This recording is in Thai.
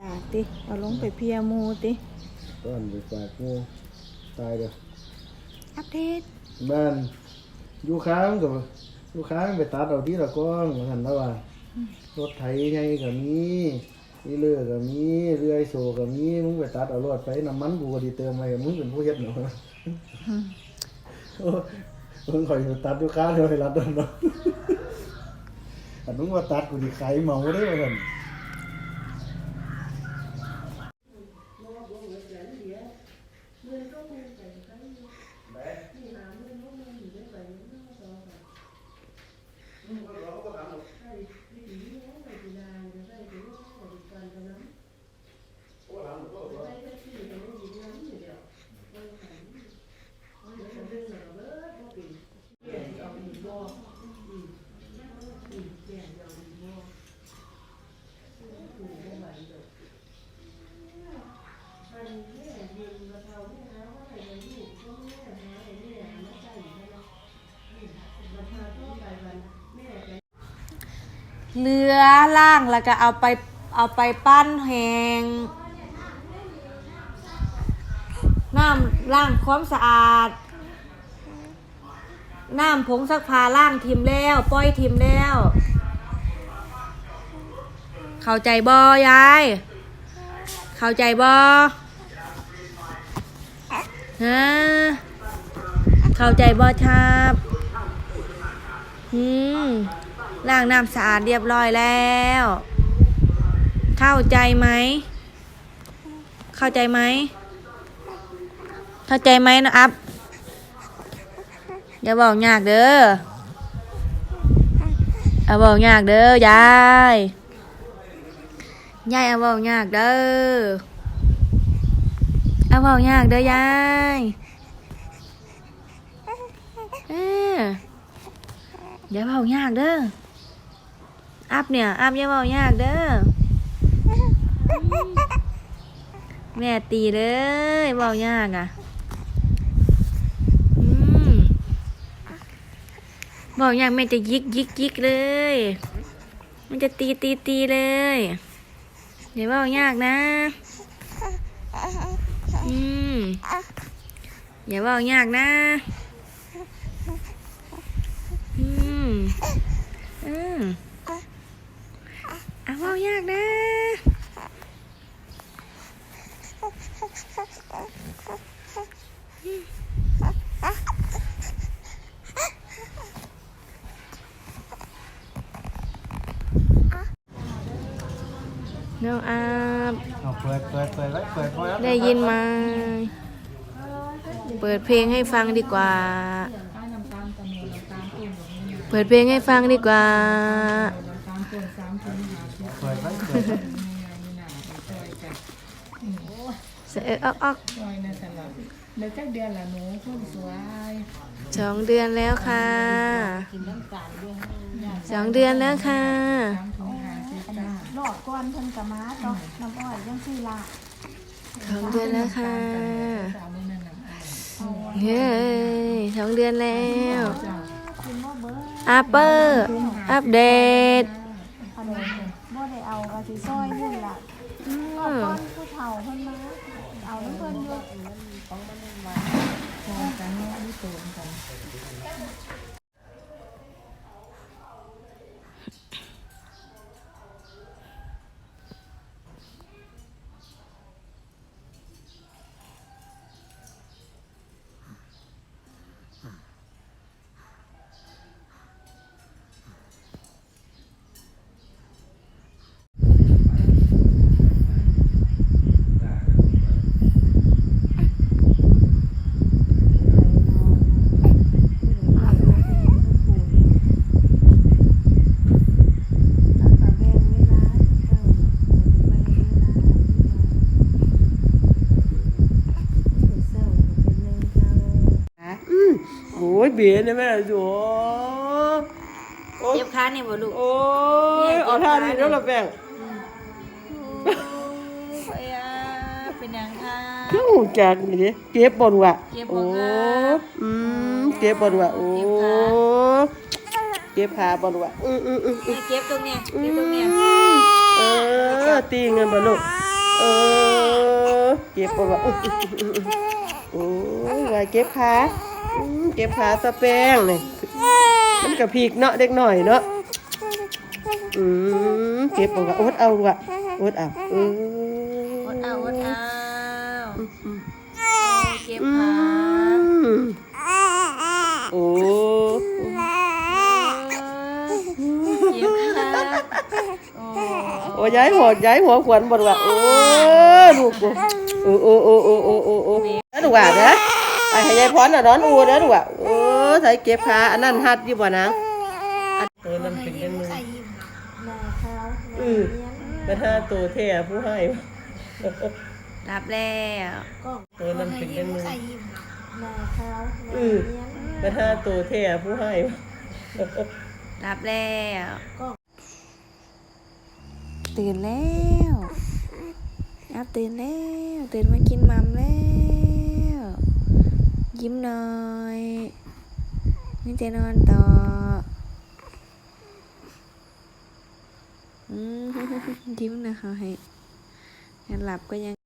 จ้าติเอาลงไปเพียหมูติต้นไปฝากงูตายเด้ออัปเดตบ้านอยู่ค้างกับอยู่ค้างไปตัดเอาที่ละก้อนเหมือนกันแล้วว่ารถไถไงก็มีนี่เรือก็มีเรือไอโซก็มีมึงไปตัดเอารถไปน้ำมันกูก็ดีเติมไปมึงเป็นผู้เฮ็ดเนาะโอ้มึงคอยไปตัดอยู่ค้างเลยรัดโดนเนาะอันมึงว่าตัดกูดีขายเมาได้เหมือน เรือล่างแล้วก็เอาไปเอาไปปั้นแหงน้ำล้างความสะอาด น้ำผงซักผ้าล่างทิมแล้ว ป้อยทิมแล้ว เข้าใจบอยาย เข้าใจบอฮะเข้าใจบอครับ อืม ล้างน้ำสะอาดเรียบร้อยแล้ว เข้าใจไหม เข้าใจไหม เข้าใจไหมนะอัพอย่าบอกยากเด้ออย่าบอกยากเด้อยายยายอย่าบอกยากเด้อเอย่าบอกยากเด้อยายเอออย่าเบายากเด้อ อัพเนี่ยอัพอย่าเบายากเด้อแม่ตีเลยเบายากอะอืมเบายากแม่จะยิกยิกยิกเลย มันจะตีตีตีเลยอย่าเบายากนะ อืมอย่าเบายากนะ อืมอืมเอาเว่ายากนะน้องอาบเอาเปิดเปิดเปิดไว้เปิดไว้ได้ยินไหมเปิดเพลงให้ฟังดีกว่า เปิดเพลงให้ฟังดีกว่า เปิดไว้เปิดไว้เสอออกออกซอยนะสำหรับเดี๋ยวจักเดือนละหนูคนสวยสองเดือนแล้วค่ะสองเดือนแล้วค่ะสามถุงหลอดก้อนเพิ่นกะมาต่อน้ำอ้อยยังสี่ละสองเดือนแล้วค่ะสามมื้อนั้นน่ะอ้ายเฮ้ยสองเดือนแล้วอัปเปอร์อัปเดต อันนี้บ่ได้เอา กะสิซอยนู่นล่ะอืหลอดมก้อนผู้เฒ่าเพิ่นมาเอาน้ำเพิ่นอยู่พอกันเนาะนี่โตนกันโอ้ย เบียร์เนี่ยแม่โอ้โอ้เจ็บขานี่บ่ลูกโอ้ยเอาท่านี้แล้วละแป้งเอ้ยอะเป็นยังค่ะคือหูจักนี่ดิเก็บบนว่ะเก็บบ่โอ้ครับอืมเก็บบนว่ะโอ้เก็บขาเก็บขาบนว่ะอืออืออือเนี่ยเก็บตรงเนี้ยเก็บตรงเนี้ยเออตีเงินบ่ลูกเออเก็บบ่วะโอ้ ยว่าเก็บขาอืมเก็บขาสะแป้งนี่มันกระพีกเนาะเด็กหน่อยเนาะอืมเก็บบ่วะอดเอาวะอดเอาเอออดเอาอดเอาเก็บอืขามโอ้เก็บขาโอ้โอ้ย้ายหัวย้ายหัวขวัญบ่วะโอ้ลูกกูโอ้โอ้โอ้โอ้โอ้โอ้โอ้แล้วดูว่าเด้อ ไปให้ยายพรน่ะร้อนอูเด้อดูว่าโอ้ใส่เก็บขาอันนั้นหัดอยู่บ่นางเออนั่นเป็นจังนึงหน้าขาวอือเป็นห้าตัวแท้ผู้ให้รับแล้วเออนั่นเป็นจังนึงหน้าขาวอือเป็นห้าตัวแท้ผู้ให้รับแล้วตื่นแล้วอับตื่นแล้ว ตื่นมากินมัมแล้ว ยิ้มหน่อยนี่จะนอนต่ออืมยิ้มหน่อยงั้นหลับก็ยัง